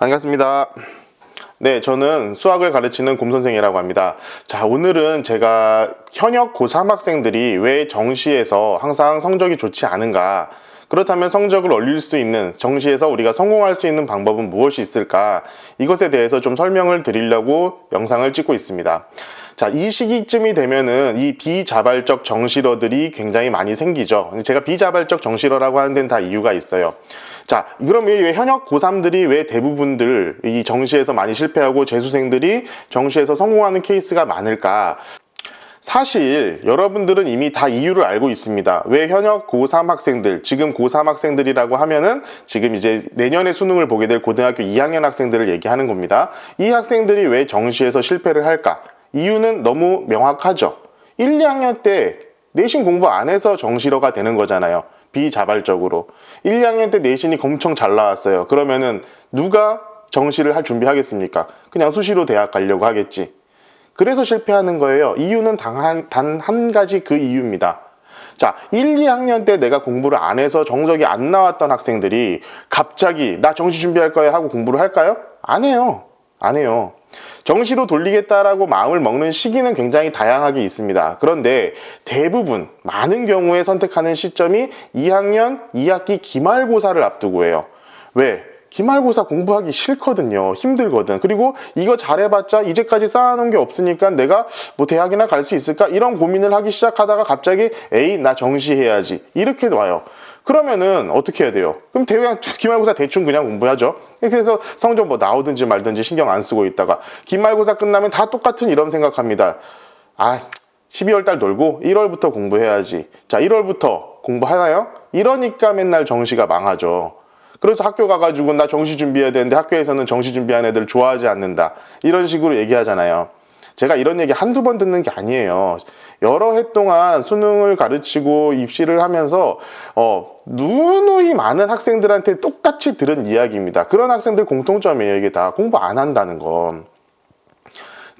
반갑습니다. 네, 저는 수학을 가르치는 곰선생이라고 합니다. 자, 오늘은 제가 현역 고3 학생들이 왜 정시에서 항상 성적이 좋지 않은가, 그렇다면 성적을 올릴 수 있는, 정시에서 우리가 성공할 수 있는 방법은 무엇이 있을까, 이것에 대해서 좀 설명을 드리려고 영상을 찍고 있습니다. 자, 이 시기쯤이 되면은 이 비자발적 정시러들이 굉장히 많이 생기죠. 제가 비자발적 정시러라고 하는 데는 다 이유가 있어요. 자, 그럼 왜 현역 고3들이 왜 대부분들 이 정시에서 많이 실패하고 재수생들이 정시에서 성공하는 케이스가 많을까? 사실 여러분들은 이미 다 이유를 알고 있습니다. 왜 현역 고3 학생들, 지금 고3 학생들이라고 하면은 지금 이제 내년에 수능을 보게 될 고등학교 2학년 학생들을 얘기하는 겁니다. 이 학생들이 왜 정시에서 실패를 할까? 이유는 너무 명확하죠. 1, 2학년 때 내신 공부 안 해서 정시러가 되는 거잖아요. 비자발적으로. 1, 2학년 때 내신이 엄청 잘 나왔어요. 그러면은 누가 정시를 할 준비하겠습니까? 그냥 수시로 대학 가려고 하겠지. 그래서 실패하는 거예요. 이유는 단 한, 단한 가지 그 이유입니다. 자, 1, 2학년 때 내가 공부를 안 해서 정석이 안 나왔던 학생들이 갑자기 나 정시 준비할 거야 하고 공부를 할까요? 안 해요. 안 해요. 정시로 돌리겠다라고 마음을 먹는 시기는 굉장히 다양하게 있습니다. 그런데 대부분 많은 경우에 선택하는 시점이 2학년 2학기 기말고사를 앞두고 해요. 왜? 기말고사 공부하기 싫거든요. 힘들거든. 그리고 이거 잘해봤자 이제까지 쌓아놓은 게 없으니까 내가 뭐 대학이나 갈 수 있을까? 이런 고민을 하기 시작하다가 갑자기 에이, 나 정시해야지. 이렇게 와요. 그러면은 어떻게 해야 돼요? 그럼 대학 기말고사 대충 그냥 공부하죠. 그래서 성적 뭐 나오든지 말든지 신경 안 쓰고 있다가 기말고사 끝나면 다 똑같은 이런 생각합니다. 아, 12월 달 놀고 1월부터 공부해야지. 자, 1월부터 공부하나요? 이러니까 맨날 정시가 망하죠. 그래서 학교 가가지고 나 정시 준비해야 되는데 학교에서는 정시 준비한 애들 좋아하지 않는다. 이런 식으로 얘기하잖아요. 제가 이런 얘기 한두 번 듣는 게 아니에요. 여러 해 동안 수능을 가르치고 입시를 하면서 어, 누누이 많은 학생들한테 똑같이 들은 이야기입니다. 그런 학생들 공통점이에요. 이게 다 공부 안 한다는 건.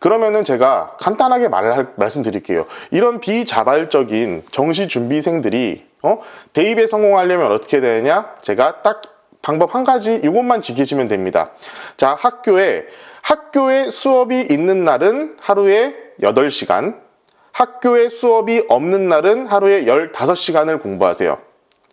그러면은 제가 간단하게 말을 말씀드릴게요. 이런 비자발적인 정시 준비생들이 어? 대입에 성공하려면 어떻게 되느냐? 제가 딱 방법 한 가지 이것만 지키시면 됩니다. 자, 학교에 학교에 수업이 있는 날은 하루에 8시간, 학교에 수업이 없는 날은 하루에 15시간을 공부하세요.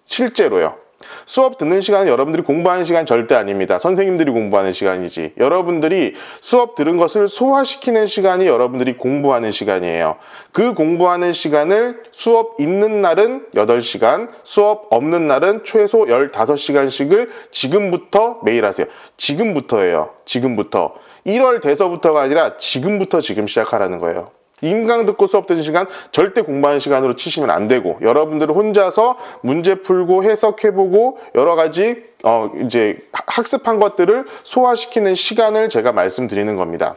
실제로요. 수업 듣는 시간은 여러분들이 공부하는 시간 절대 아닙니다. 선생님들이 공부하는 시간이지. 여러분들이 수업 들은 것을 소화시키는 시간이 여러분들이 공부하는 시간이에요. 그 공부하는 시간을 수업 있는 날은 8시간, 수업 없는 날은 최소 15시간씩을 지금부터 매일 하세요. 지금부터예요. 지금부터. 1월 돼서부터가 아니라 지금부터 지금 시작하라는 거예요. 임강 듣고 수업 듣는 시간 절대 공부하는 시간으로 치시면 안 되고 여러분들은 혼자서 문제 풀고 해석해보고 여러 가지 어 이제 학습한 것들을 소화시키는 시간을 제가 말씀드리는 겁니다.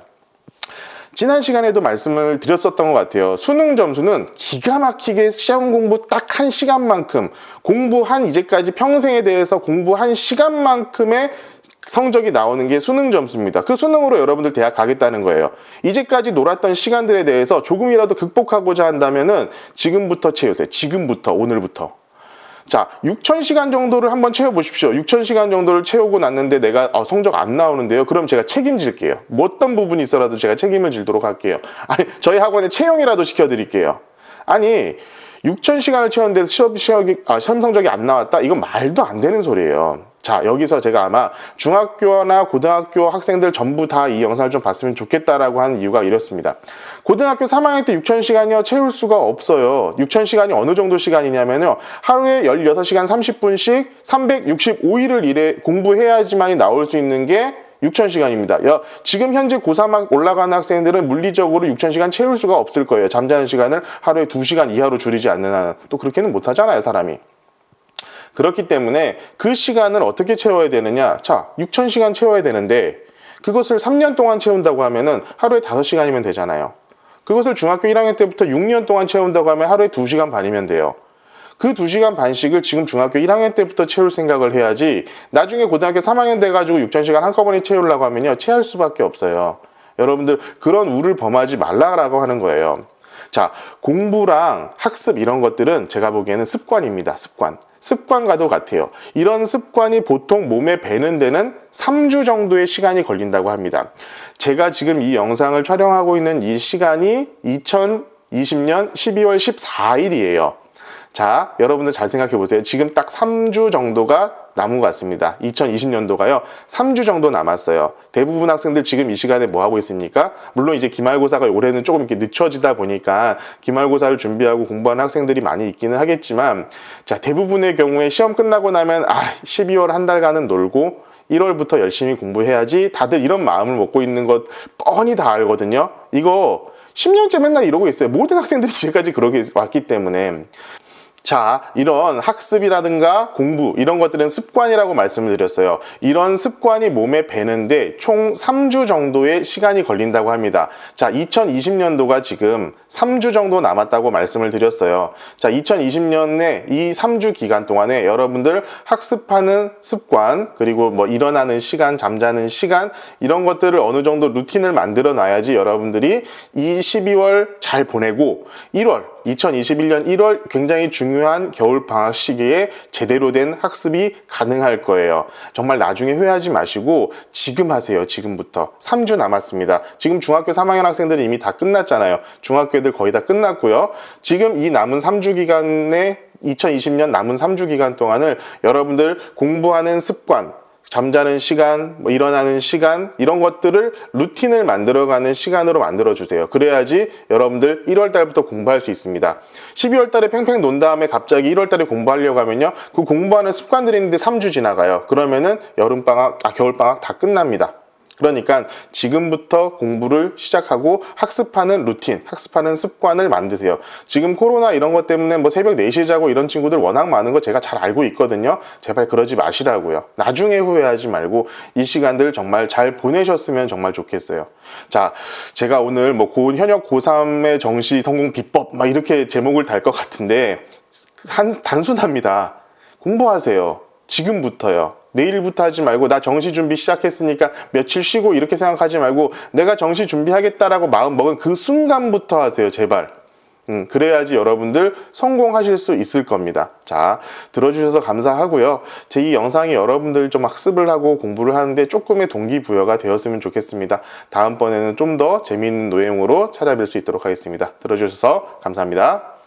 지난 시간에도 말씀을 드렸었던 것 같아요. 수능 점수는 기가 막히게 시험 공부 딱 한 시간만큼 공부한 이제까지 평생에 대해서 공부한 시간만큼의 성적이 나오는 게 수능 점수입니다. 그 수능으로 여러분들 대학 가겠다는 거예요. 이제까지 놀았던 시간들에 대해서 조금이라도 극복하고자 한다면은 지금부터 채우세요. 지금부터, 오늘부터. 자, 6,000시간 정도를 한번 채워보십시오. 6,000시간 정도를 채우고 났는데 내가 어, 성적 안 나오는데요. 그럼 제가 책임질게요. 뭐 어떤 부분이 있어라도 제가 책임을 질도록 할게요. 아니, 저희 학원에 채용이라도 시켜드릴게요. 아니, 6,000시간을 채웠는데 시험, 시험이, 아, 시험 성적이 안 나왔다? 이건 말도 안 되는 소리예요. 자, 여기서 제가 아마 중학교나 고등학교 학생들 전부 다 이 영상을 좀 봤으면 좋겠다라고 하는 이유가 이렇습니다. 고등학교 3학년 때 6,000시간이요, 채울 수가 없어요. 6,000시간이 어느 정도 시간이냐면요, 하루에 16시간 30분씩 365일을 일해 공부해야지만이 나올 수 있는 게 6,000시간입니다. 야, 지금 현재 고3 올라가는 학생들은 물리적으로 6,000시간 채울 수가 없을 거예요. 잠자는 시간을 하루에 2시간 이하로 줄이지 않는 한은. 또 그렇게는 못 하잖아요, 사람이. 그렇기 때문에 그 시간을 어떻게 채워야 되느냐? 자, 6,000시간 채워야 되는데 그것을 3년 동안 채운다고 하면은 하루에 5시간이면 되잖아요. 그것을 중학교 1학년 때부터 6년 동안 채운다고 하면 하루에 2시간 반이면 돼요. 그 2시간 반씩을 지금 중학교 1학년 때부터 채울 생각을 해야지 나중에 고등학교 3학년 돼가지고 6,000시간 한꺼번에 채우려고 하면요. 채할 수밖에 없어요. 여러분들 그런 우를 범하지 말라고 하는 거예요. 자, 공부랑 학습 이런 것들은 제가 보기에는 습관입니다. 습관. 습관과도 같아요. 이런 습관이 보통 몸에 배는 데는 3주 정도의 시간이 걸린다고 합니다. 제가 지금 이 영상을 촬영하고 있는 이 시간이 2020년 12월 14일이에요. 자, 여러분들 잘 생각해 보세요. 지금 딱 3주 정도가 남은 것 같습니다. 2020년도가요. 3주 정도 남았어요. 대부분 학생들 지금 이 시간에 뭐 하고 있습니까? 물론 이제 기말고사가 올해는 조금 이렇게 늦춰지다 보니까 기말고사를 준비하고 공부하는 학생들이 많이 있기는 하겠지만 자, 대부분의 경우에 시험 끝나고 나면 아, 12월 한 달간은 놀고 1월부터 열심히 공부해야지 다들 이런 마음을 먹고 있는 것 뻔히 다 알거든요. 이거 10년째 맨날 이러고 있어요. 모든 학생들이 지금까지 그러게 왔기 때문에 자, 이런 학습이라든가 공부, 이런 것들은 습관이라고 말씀을 드렸어요. 이런 습관이 몸에 배는데 총 3주 정도의 시간이 걸린다고 합니다. 자, 2020년도가 지금 3주 정도 남았다고 말씀을 드렸어요. 자, 2020년에 이 3주 기간 동안에 여러분들 학습하는 습관, 그리고 뭐 일어나는 시간, 잠자는 시간, 이런 것들을 어느 정도 루틴을 만들어 놔야지 여러분들이 이 12월 잘 보내고 1월, 2021년 1월 굉장히 중요한 겨울 방학 시기에 제대로 된 학습이 가능할 거예요. 정말 나중에 후회하지 마시고 지금 하세요. 지금부터. 3주 남았습니다. 지금 중학교 3학년 학생들은 이미 다 끝났잖아요. 중학교 애들 거의 다 끝났고요. 지금 이 남은 3주 기간에 2020년 남은 3주 기간 동안을 여러분들 공부하는 습관, 잠자는 시간, 뭐 일어나는 시간 이런 것들을 루틴을 만들어가는 시간으로 만들어 주세요. 그래야지 여러분들 1월 달부터 공부할 수 있습니다. 12월 달에 팽팽 논 다음에 갑자기 1월 달에 공부하려고 하면요. 그 공부하는 습관들이 있는데 3주 지나가요. 그러면은 여름 방학, 아 겨울 방학 다 끝납니다. 그러니까 지금부터 공부를 시작하고 학습하는 루틴, 학습하는 습관을 만드세요. 지금 코로나 이런 것 때문에 뭐 새벽 4시에 자고 이런 친구들 워낙 많은 거 제가 잘 알고 있거든요. 제발 그러지 마시라고요. 나중에 후회하지 말고 이 시간들 정말 잘 보내셨으면 정말 좋겠어요. 자, 제가 오늘 뭐 고은 현역 고3의 정시 성공 비법 막 이렇게 제목을 달 것 같은데 한 단순합니다. 공부하세요. 지금부터요. 내일부터 하지 말고 나 정시 준비 시작했으니까 며칠 쉬고 이렇게 생각하지 말고 내가 정시 준비하겠다라고 마음 먹은 그 순간부터 하세요. 제발. 음, 그래야지 여러분들 성공하실 수 있을 겁니다. 자, 들어주셔서 감사하고요. 제 이 영상이 여러분들 좀 학습을 하고 공부를 하는데 조금의 동기부여가 되었으면 좋겠습니다. 다음번에는 좀 더 재미있는 내용으로 찾아뵐 수 있도록 하겠습니다. 들어주셔서 감사합니다.